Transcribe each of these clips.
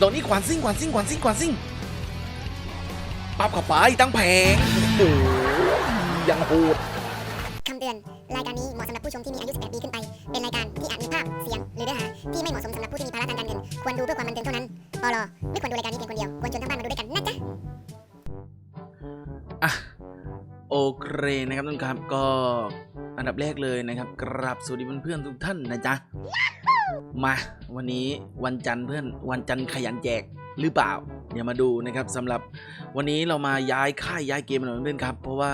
ดอกนี้ขวานซิ่งขวานซิ่งขวานซิ่งขวานซิ่งปั๊บเข้าไปตั้งแผงโอ้โหยังโหดคำเตือน รายการนี้เหมาะสำหรับผู้ชมที่มีอายุ 18 ปีขึ้นไป เป็นรายการที่อาจมีภาพ เสียง หรือเนื้อหาที่ไม่เหมาะสมสำหรับผู้ที่มีภาระทางการเงิน ควรดูเพื่อความบันเทิงเท่านั้นปลไม่ควรดูรายการนี้เพียงคนเดียว ควรชวนทั้งบ้านมาดูด้วยกันนะจ๊ะอะโอเคนะครับทุกท่านครับก็อันดับแรกเลยนะครับกราบสวัสดีเพื่อนๆทุกท่านนะจ๊ะ มาวันนี้วันจันทร์เพื่อนวันจันทร์ขยันแจกหรือเปล่า เดี๋ยวมาดูนะครับสำหรับวันนี้เรามาย้ายค่ายย้ายเกมหน่อยเพื่อนครับ เพราะว่า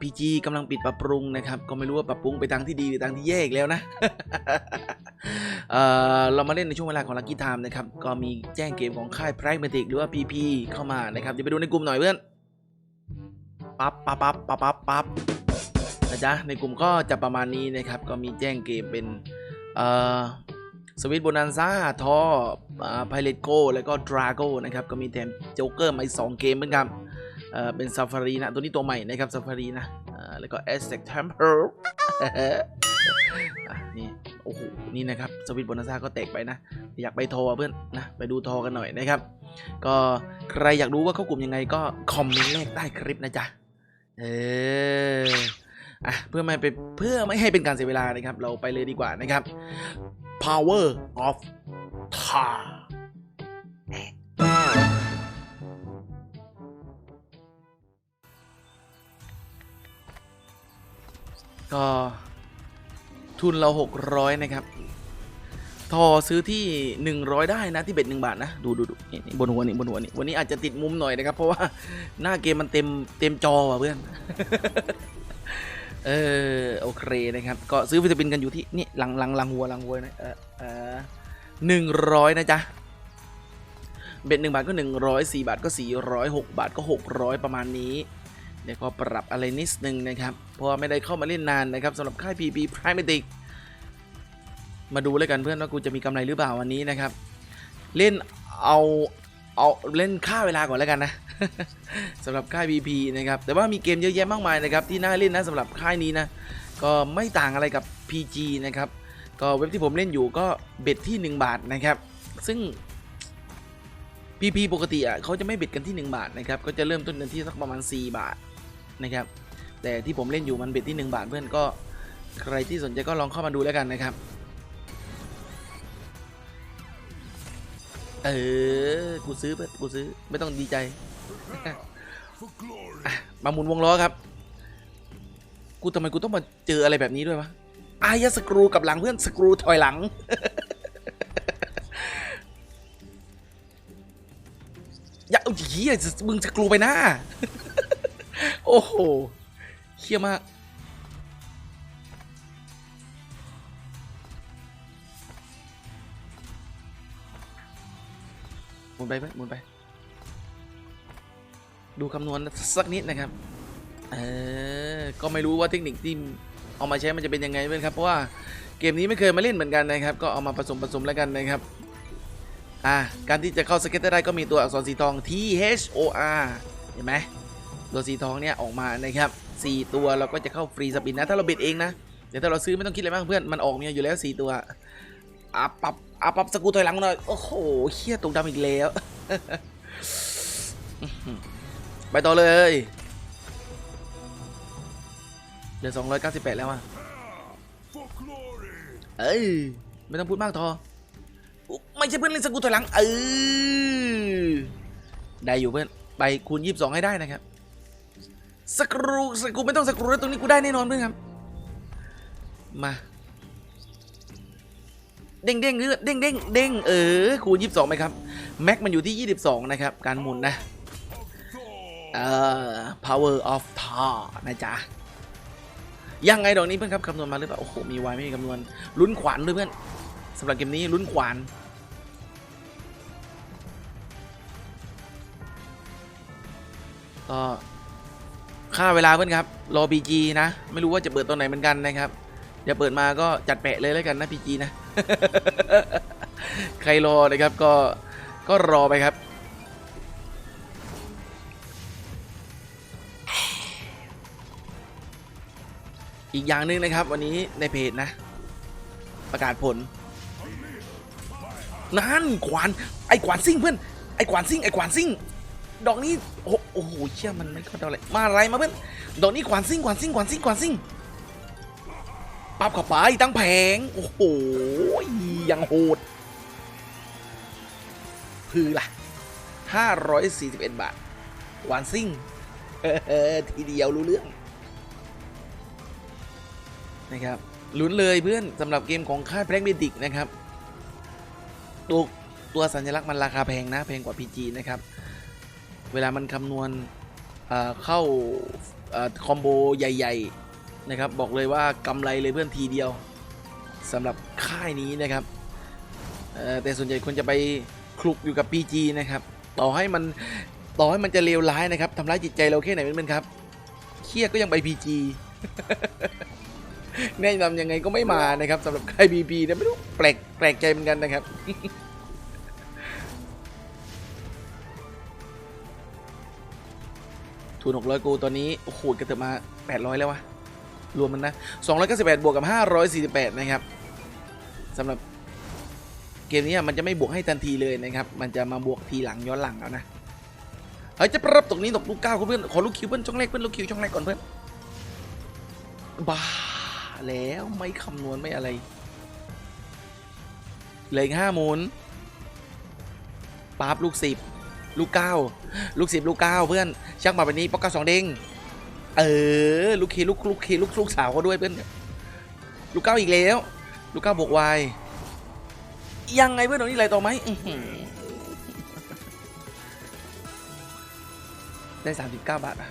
พีจีกำลังปิดปรับปรุงนะครับ ก็ไม่รู้ว่าปรับปรุงไปทางที่ดีหรือทางที่แย่อีกแล้วนะเเรามาเล่นในช่วงเวลาของลักกี้ไทม์นะครับ ก็มีแจ้งเกมของค่าย Pragmatic หรือว่า PP เข้ามานะครับเดี๋ยวไปดูในกลุ่มหน่อยเพื่อนปั๊บปั๊บปั๊บปั๊บปั๊บปั๊บนะจ๊ะในกลุ่มก็จะประมาณนี้นะครับ ก็มีแจ้งเกมเป็น สวิตโบนันซ่าทอไพเรตโกแล้วก็ดราโกนะครับ ก็มีแถมโจ๊กเกอร์มาอีกสองเกมเหมือนกันเออเป็นซาฟารีนะ ตัวนี้ตัวใหม่นะครับซาฟารีนะแล้วก็ a z t e c Temple อ่นี่ โอ้โห นี่นะครับ สวิตโบนันซ่าก็แตกไปนะ อยากไปทอเพื่อนนะ ไปดูทอกันหน่อยนะครับ ก็ใครอยากรู้ว่าเข้ากลุ่มยังไงก็คอมเมนต์แรกใต้คลิปนะจ๊ะ เออ อะเพื่อไม่ไปเพื่อไม่ให้เป็นการเสียเวลานะครับ เราไปเลยดีกว่านะครับ power of tar ก็ทุนเรา 600 นะครับ ทอซื้อที่ 100 ได้นะที่เบ็ด1บาทนะ ดูดูดูนี่นี่บนหัวนี่บนหัวนี่วันนี้อาจจะติดมุมหน่อยนะครับ เพราะว่าหน้าเกมมันเต็มเต็มจอว่ะเพื่อน เออโอเคนะครับ ก็ซื้อฟิลิปปินกันอยู่ที่นี่หลังหลังหลังหัวหลังหัวนะเออเออหนึ่งร้อยนะจ๊ะเบ็ดหนึ่งบาทก็หนึ่งร้อยสี่บาทก็สี่ร้อยหกบาทก็หกร้อยประมาณนี้เดี๋ยวก็ปรับอะไรนิดนึงนะครับเพราะไม่ได้เข้ามาเล่นนานนะครับสำหรับค่าย PP Pragmatic มาดูแล้วกันเพื่อนว่ากูจะมีกำไรหรือเปล่าวันนี้นะครับ เล่นเอาเอาเล่นค่าเวลาก่อนแล้วกันนะ สำหรับค่าย BP นะครับ แต่ว่ามีเกมเยอะแยะมากมายนะครับที่น่าเล่นนะสำหรับค่ายนี้นะ ก็ไม่ต่างอะไรกับ PG นะครับ ก็เว็บที่ผมเล่นอยู่ก็เบ็ดที่ 1 บาทนะครับ ซึ่ง PP ปกติอะเขาจะไม่เบ็ดกันที่ 1 บาทนะครับ ก็จะเริ่มต้นกันที่สักประมาณ 4 บาทนะครับ แต่ที่ผมเล่นอยู่มันเบ็ดที่ 1 บาทเพื่อนก็ใครที่สนใจก็ลองเข้ามาดูแล้วกันนะครับเออ กูซื้อเพื่อนกูซื้อ ไม่ต้องดีใจ มาหมุนวงล้อครับ กูทำไมกูต้องมาเจออะไรแบบนี้ด้วยวะอายะสกรูกับหลังเพื่อนสกรูถอยหลัง อย่าเอาเหี้ยมึงสกรูไปหน้า โอ้โหเฮี้ยมากหมุนไปไหมหมุนไป ดูคำนวณสักนิดนะครับ เออ ก็ไม่รู้ว่าเทคนิคที่เอามาใช้มันจะเป็นยังไงเพื่อนครับ เพราะว่าเกมนี้ไม่เคยมาเล่นเหมือนกันนะครับ ก็เอามาผสมผสมแล้วกันนะครับ อ่า การที่จะเข้าสเก็ตได้ก็มีตัวอักษรสีทอง T H O R เห็นไหมตัวสีทองเนี่ยออกมานะครับ 4 ตัวเราก็จะเข้าฟรีสปินนะ ถ้าเราเบ็ดเองนะ เดี๋ยวถ้าเราซื้อไม่ต้องคิดอะไรมากเพื่อน มันออกเนี่ยอยู่แล้ว 4 ตัวอะปรับอะปรับสกูถอยหลังหน่อย โอ้โหเขี้ยตรงดำอีกแล้ว ไปต่อเลยเหลือ298 แล้วอะเอ้ยไม่ต้องพูดมากทอไม่ใช่เพื่อนเล่นสกูถอยหลังเออได้อยู่เพื่อนไปคูณ22ให้ได้นะครับสกรูสกูไม่ต้องสกรูแล้วตรงนี้กูได้แน่นอนเพื่อนครับมาเด้งเด้งเด้งเด้งเด้งเออคูณ22ไหมครับแม็กมันอยู่ที่22นะครับการหมุนนะ เอ่อ power of tar นะจ๊ะ ยังไงดอกนี้เพื่อนครับคำนวณมาหรือเปล่า โอ้โห มีวายไม่มีคำนวณ ลุ้นขวานด้วยเพื่อนสำหรับเกมนี้ลุ้นขวาน ก็ค่าเวลาเพื่อนครับ รอ PG นะ ไม่รู้ว่าจะเปิดตอนไหนเหมือนกันนะครับเดี๋ยวเปิดมาก็จัดแปะเลยแล้วกันนะ PG นะ ใครรอนะครับก็ก็รอไปครับ อีกอย่างหนึ่งนะครับ วันนี้ในเพจนะ ประกาศผลนั่นขวานไอ้ขวานซิ่งเพื่อนไอ้ขวานซิ่งไอ้ขวานซิ่งดอกนี้โอ้โหเชี่ยมันไม่เข้าเท่าไรมาอะไรมาเพื่อนดอกนี้ขวานซิ่งขวานซิ่งขวานซิ่งขวานซิ่งปั๊บข้าไปตั้งแผงโอ้โหยังโหดคือล่ะ541 บาทขวานซิ่งเออทีเดียวรู้เรื่อง นะครับลุ้นเลยเพื่อนสำหรับเกมของค่ายแพลกเมดิกนะครับตัวตัวสัญลักษณ์มันราคาแพงนะแพงกว่า PG นะครับ เวลามันคำนวณเข้าอคอมโบใหญ่ ๆนะครับ บอกเลยว่ากำไรเลยเพื่อนทีเดียวสำหรับค่ายนี้นะครับแต่ส่วนใหญ่คนจะไปคลุกอยู่กับ PG นะครับ ต่อให้มันต่อให้มันจะเลวร้ายนะครับทำร้ายจิตใจเราแค่ไหนเป็นครับ เครียดก็ยังไป PG แนะนำยังไงก็ไม่มานะครับสำหรับค่าย BP เนี่ยไม่รู้แปลกแปลกใจเหมือนกันนะครับทุน600กูตอนนี้โอ้โหกระเถิบมา800แล้ววะรวมมันนะ298บวกกับ548นะครับสำหรับเกมนี้มันจะไม่บวกให้ทันทีเลยนะครับ มันจะมาบวกทีหลังย้อนหลังเอานะเฮ้ยจะปรับตรงนี้ตกลูกเก้าเพื่อนขอลูกคิวเพื่อนช่องแรกเพื่อนลูกคิวช่องแรกก่อนเพื่อนบ้า แล้วไม่คำนวณไม่อะไรเหลืออีกห้าหมุนปั๊บลูกสิบลูกเก้าลูกสิบลูกเก้าเพื่อนชักมาแบบนี้ป๊อกเก้าสองเด้งเออลูกเคลูกลูกเคลูกลูกสาวเขาด้วยเพื่อนลูกเก้าอีกแล้ว ลูกเก้าบวกวายยังไงเพื่อนตรงนี้อะไรต่อไหมได้สามสิบเก้าบาทอะ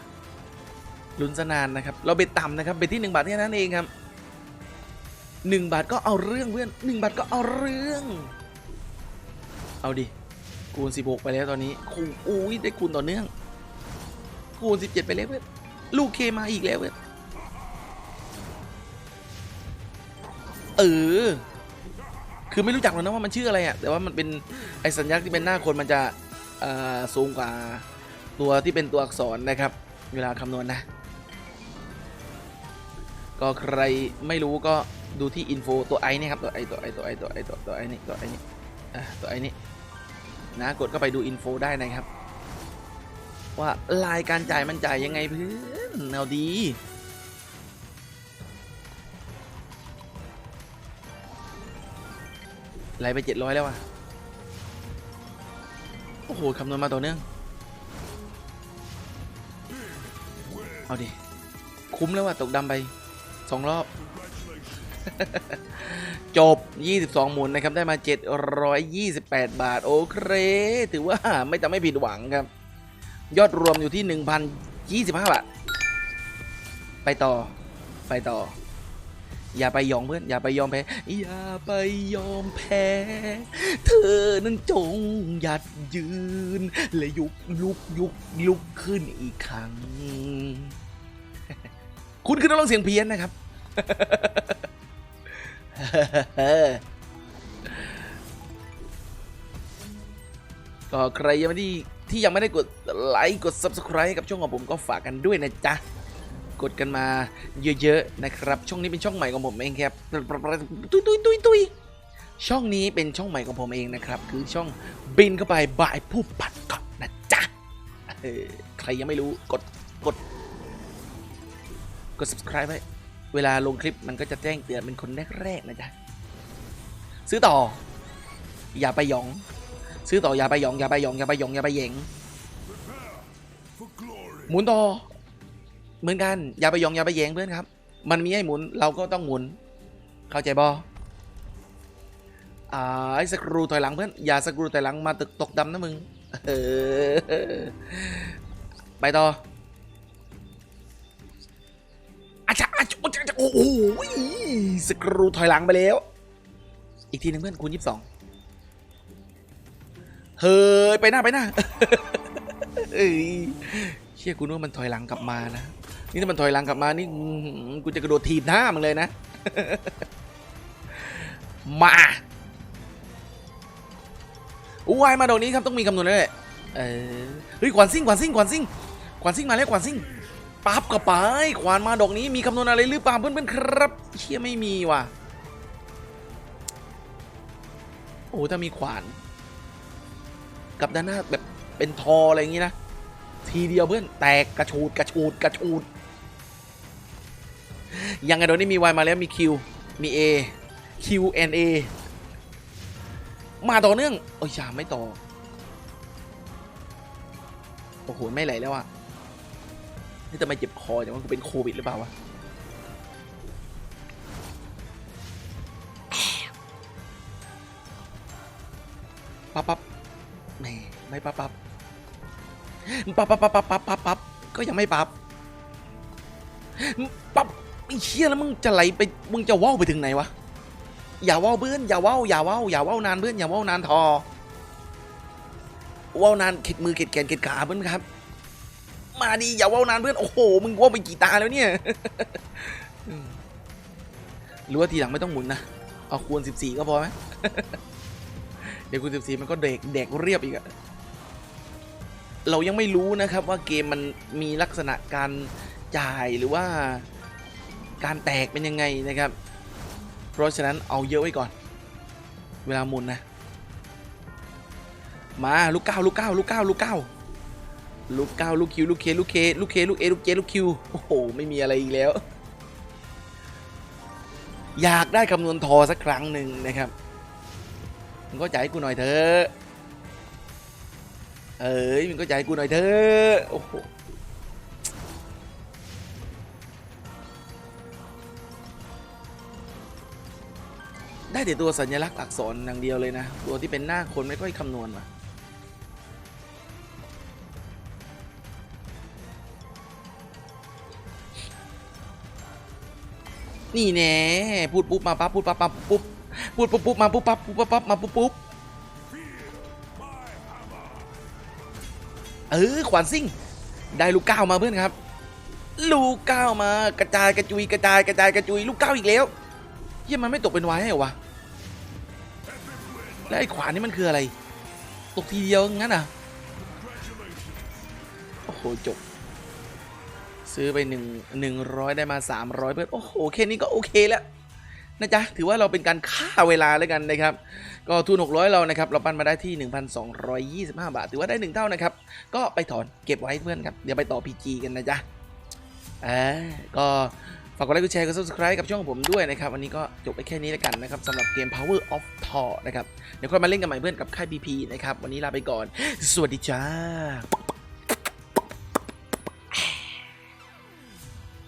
ลุ้นสนานนะครับ เราเบ็ดต่ำนะครับ เบ็ดที่หนึ่งบาทแค่นั้นเองครับ หนึ่งบาทก็เอาเรื่องเพื่อนหนึ่งบาทก็เอาเรื่อง เอาดิ คูณ 16 ไปแล้วตอนนี้คูณอุ้ยได้คูณต่อเนื่อง คูณ 17 ไปแล้วเว้ยลูกเคมาอีกแล้วเว้ยเออ คือไม่รู้จักหรอกนะว่ามันชื่ออะไรอะแต่ว่ามันเป็นไอสัญลักษณ์ที่เป็นหน้าคนมันจะสูงกว่าตัวที่เป็นตัวอักษรนะครับ เวลาคำนวณนะก็ใครไม่รู้ก็ ดูที่อินโฟตัวไอเนี่ครับตัวไอตัวไอตัวไอตัวไอตัวตัวไอนี่ตัวไอนี่อะตัวไอนี่นะกดเข้าไปดูอินโฟได้นะครับ ว่าลายการจ่ายมันจ่ายยังไงเพื่อนเอาดีไหลไปเจ็ดร้อยแล้วว่ะโอ้โหคำนวณมาต่อเนื่องเอาดิ คุ้มแล้วว่ะตกดำไปสองรอบ จบ 22 หมุนนะครับ ได้มา 728 บาท โอเค ถือว่าไม่จะไม่ผิดหวังครับ ยอดรวมอยู่ที่ 1,025 บาท ไปต่อ ไปต่อ อย่าไปยอมเพื่อน อย่าไปยอมแพ้ อย่าไปยอมแพ้ เธอนั้นจงหยัดยืน และยุกลุกยุกลุกขึ้นอีกครั้ง คุณคือนักร้องเสียงเพี้ยนนะครับ ก็ใครยังไม่ที่ที่ยังไม่ได้กดไลค์กด Subscribe ให้กับช่องของผมก็ฝากกันด้วยนะจ๊ะ กดกันมาเยอะๆนะครับ ช่องนี้เป็นช่องใหม่ของผมเองครับตุยตุยตุยตุยช่องนี้เป็นช่องใหม่ของผมเองนะครับ คือช่องบินเข้าไปบายผู้ปัดก่อนนะจ๊ะใครยังไม่รู้กดกดกด subscribe ไว้ เวลาลงคลิปมันก็จะแจ้งเตือนเป็นคนแรกๆนะจ๊ะ ซื้อต่อ อย่าไปหยอง ซื้อต่ออย่าไปหยองอย่าไปหยองอย่าไปหยองอย่าไปเหยงหมุนต่อ เหมือนกัน อย่าไปหยองอย่าไปเหยงเพื่อนครับ มันมีให้หมุนเราก็ต้องหมุน เข้าใจบออ่าไอ้สกรูถอยหลังเพื่อนอย่าสกรูถอยหลังมาตึกตกดำนะมึง เออ ไปต่อ โอ้โหสกรูถอยหลังไปแล้ว อีกทีหนึงเพื่อนคูณยี่สิบสองเฮ้ยไปหน้าไปหน้าเอ้ยเชี่ยกูนึกว่ามันถอยหลังกลับมานะนี่ถ้ามันถอยหลังกลับมานี่กูจะกระโดดถีบหน้ามึงเลยนะ มาอู้วายมาดอกนี้ครับต้องมีคำนวณด้วยเออเฮ้ยขวานซิ่งขวานซิ่งขวานซิ่งขวานซิ่งมาแล้วขวานซิ่ง ปั๊บกับไปขวานมาดอกนี้มีคำนวณอะไรหรือเปล่าเพื่อนๆครับเชี่ยไม่มีว่ะโอ้ถ้ามีขวาน กับด้านหน้าแบบเป็นทออะไรอย่างงี้นะ ทีเดียวเพื่อนแตกกระชูดกระชูดกระชูดยังไงโดนนี่มี Y มาแล้วมี Q มี A Q and A มาต่อเนื่องโอ้ยอย่าไม่ต่อ โอ้โห ไม่ไหลแล้วอะ นี่ทำไมเจ็บคอจังว่ากูเป็นโควิดหรือเปล่าวะปั๊บปั๊บแหมไม่ปั๊บปั๊บปั๊บปั๊บปั๊บปั๊บปั๊บปั๊บปับก็ยังไม่ปั๊บปั๊บไอ้เชี่ยแล้วมึงจะไหลไปมึงจะว่าวไปถึงไหนวะอย่าว่าวเพื่อนอย่าว่าวอย่าว่าวอย่าว่าวนานเพื่อนอย่าว่าวนานทอว่าวนานเข็ดมือเข็ดแขนเข็ดขาเพื่อนครับ มาดีอย่าว่าวนานเพื่อน โอ้โห มึงว่าไปกี่ตาแล้วเนี่ย หรือว่าทีหลังไม่ต้องหมุนนะ เอาควร14 ก็พอไหมเดี๋ยวคูณ 14 มันก็เด็กเด็กเรียบอีกอะเรายังไม่รู้นะครับว่าเกมมันมีลักษณะการจ่ายหรือว่าการแตกเป็นยังไงนะครับ เพราะฉะนั้นเอาเยอะไว้ก่อน เวลาหมุนนะ มาลูกเก้าลูกเก้าลูกเก้าลูกเก้า ลูกเก้าลูกคิวลูกเคลูกเคลูกเคลูกเอลูกเจลูกคิวโอ้โหไม่มีอะไรอีกแล้ว อยากได้คำนวณทอสักครั้งหนึ่งนะครับมึงก็จ่ายให้กูหน่อยเถอะเอ้ยมึงก็จ่ายให้กูหน่อยเถอะโอ้โหได้แต่ตัวสัญลักษณ์อักษรอย่างเดียวเลยนะ ตัวที่เป็นหน้าคนไม่ค่อยคำนวณว่ะ นี่แน่พูดปุ๊บมาปั๊บพูดปั๊บมาปุ๊บพูดปุ๊บปุ๊บมาปุ๊บปั๊บปุ๊บปั๊บมาปุ๊บปุ๊บเออขวานซิ่ง ได้ลูกก้าวมาเพื่อนครับ ลูกก้าวมากระจายกระจุยกระจายกระจายกระจุยลูกก้าวอีกแล้วเฮียมันไม่ตกเป็นไว้เหรอวะแล้วไอ้ขวานนี่มันคืออะไร ตกทีเดียวงั้นอะโอ้โหจบ ซื้อไปหนึ่งหนึ่งร้อยได้มาสามร้อยเพื่อนโอ้โหแค่นี้ก็โอเคแล้วนะจ๊ะถือว่าเราเป็นการฆ่าเวลาแล้วกันนะครับ ก็ทุน600เรานะครับ เราปั้นมาได้ที่ 1,225 บาท ถือว่าได้1เท่านะครับ ก็ไปถอนเก็บไว้เพื่อนครับ เดี๋ยวไปต่อ PG กันนะจ๊ะอ่าก็ฝากกดไลค์กดแชร์กด subscribe กับช่องผมด้วยนะครับ วันนี้ก็จบไปแค่นี้แล้วกันนะครับสำหรับเกม Power of Thor นะครับ เดี๋ยวค่อยมาเล่นกันใหม่เพื่อนกับค่าย BP นะครับ วันนี้ลาไปก่อน สวัสดีจ้า